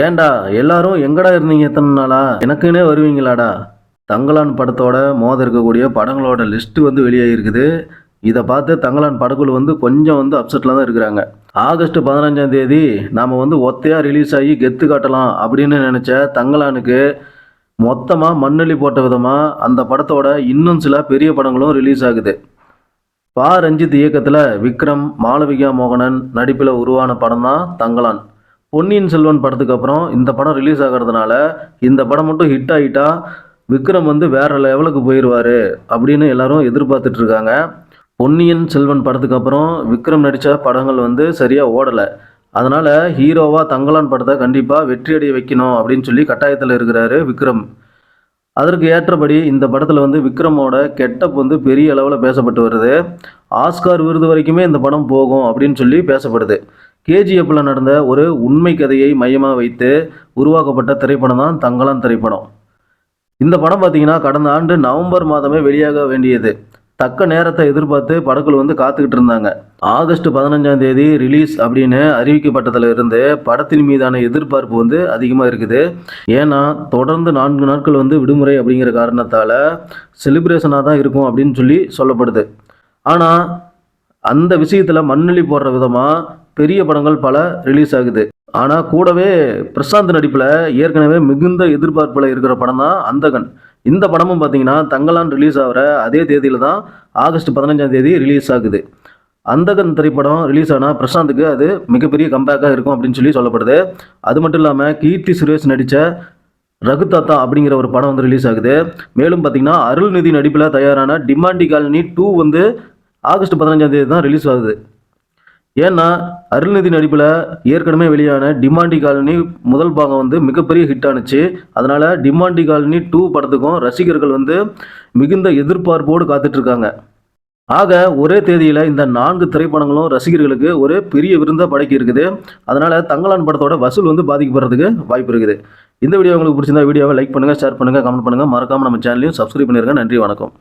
ஏன்டா எல்லாரும் எங்கடா இருந்தீங்க எத்தனை நாளா? எனக்குன்னே வருவீங்களாடா. தங்கலான் படத்தோட மோத இருக்கக்கூடிய படங்களோட லிஸ்ட்டு வந்து வெளியாகிருக்குது இதை பார்த்து தங்கலான் படக்குழு வந்து கொஞ்சம் வந்து அப்செட்டில் தான் இருக்கிறாங்க. ஆகஸ்ட் பதினஞ்சாம் தேதி நாம் வந்து ஒத்தையாக ரிலீஸ் ஆகி கெத்து காட்டலாம் அப்படின்னு நினச்ச தங்கலானுக்கு மொத்தமாக மண்ணெளி போட்ட விதமாக அந்த படத்தோட இன்னும் சில பெரிய படங்களும் ரிலீஸ் ஆகுது. பா. ரஞ்சித் இயக்கத்தில் விக்ரம் மாளவிகா மோகனன் நடிப்பில் உருவான படம் தான் தங்கலான் பொன்னியின் செல்வன் படத்துக்கு அப்புறம் இந்த படம் ரிலீஸ் ஆகிறதுனால இந்த படம் மட்டும் ஹிட் ஆகிட்டா விக்ரம் வந்து வேற லெவலுக்கு போயிடுவார் அப்படின்னு எல்லாரும் எதிர்பார்த்துட்டு இருக்காங்க. பொன்னியின் செல்வன் படத்துக்கு அப்புறம் விக்ரம் நடித்த படங்கள் வந்து சரியாக ஓடலை. அதனால் ஹீரோவாக தங்கலான் படத்தை கண்டிப்பாக வெற்றி அடைய வைக்கணும் அப்படின்னு சொல்லி கட்டாயத்தில் இருக்கிறாரு விக்ரம். அதற்கு ஏற்றபடி இந்த படத்தில் வந்து விக்ரமோட கெட்டப் வந்து பெரிய அளவில் பேசப்பட்டு வருது. ஆஸ்கார் விருது வரைக்குமே இந்த படம் போகும் அப்படின்னு சொல்லி பேசப்படுது. கேஜிஎஃப்பில் நடந்த ஒரு உண்மை கதையை மையமாக வைத்து உருவாக்கப்பட்ட திரைப்படம் தான் தங்கலாம் திரைப்படம். இந்த படம் பார்த்தீங்கன்னா கடந்த ஆண்டு நவம்பர் மாதமே வெளியாக வேண்டியது. தக்க நேரத்தை எதிர்பார்த்து படக்குழு வந்து காத்துக்கிட்டு இருந்தாங்க. ஆகஸ்ட் பதினஞ்சாம் தேதி ரிலீஸ் அப்படின்னு அறிவிக்கப்பட்டதுல இருந்து படத்தின் மீதான எதிர்பார்ப்பு வந்து அதிகமாக இருக்குது. ஏன்னா தொடர்ந்து நான்கு நாட்கள் வந்து விடுமுறை அப்படிங்கிற காரணத்தால் செலிப்ரேஷனாக தான் இருக்கும் அப்படின்னு சொல்லி சொல்லப்படுது. ஆனால் அந்த விஷயத்தில் மண்ணெளி போடுற விதமாக பெரிய படங்கள் பல ரிலீஸ் ஆகுது. ஆனால் கூடவே பிரசாந்த் நடிப்பில் ஏற்கனவே மிகுந்த எதிர்பார்ப்பில் இருக்கிற படம் தான் அந்தகன். இந்த படமும் பார்த்தீங்கன்னா தங்கலான் ரிலீஸ் ஆகிற அதே தேதியில் தான் ஆகஸ்ட் பதினஞ்சாம் தேதி ரிலீஸ் ஆகுது. அந்தகன் திரைப்படம் ரிலீஸ் ஆனால் பிரசாந்துக்கு அது மிகப்பெரிய கம்பேக்காக இருக்கும் அப்படின்னு சொல்லி சொல்லப்படுது. அது மட்டும் இல்லாமல் கீர்த்தி சுரேஷ் நடித்த ரகுதாத்தா அப்படிங்கிற ஒரு படம் வந்து ரிலீஸ் ஆகுது. மேலும் பார்த்தீங்கன்னா அருள்நிதி நடிப்பில் தயாரான டிமாண்டி காலனி டூ வந்து ஆகஸ்ட் பதினஞ்சாம் தேதி தான் ரிலீஸ் ஆகுது. ஏன்னா அருள்நிதி நடிப்பில் ஏற்கனவே வெளியான டிமாண்டி காலனி முதல் பாகம் வந்து மிகப்பெரிய ஹிட் ஆனுச்சு. அதனால் டிமாண்டி காலனி டூ படத்துக்கும் ரசிகர்கள் வந்து மிகுந்த எதிர்பார்ப்போடு காத்துட்ருக்காங்க. ஆக ஒரே தேதியில் இந்த நான்கு திரைப்படங்களும் ரசிகர்களுக்கு ஒரு பெரிய விருந்தாக படைக்கி இருக்குது. அதனால் தங்கலான் படத்தோட வசூல் வந்து பாதிக்கப்படுறதுக்கு வாய்ப்பு இருக்குது. இந்த வீடியோ உங்களுக்கு பிடிச்சிருந்தா வீடியோவை லைக் பண்ணுங்கள் ஷேர் பண்ணுங்கள் கமெண்ட் பண்ணுங்கள் மறக்காமல் நம்ம சேனலையும் சப்ஸ்கிரைப் பண்ணிருங்க. நன்றி வணக்கம்.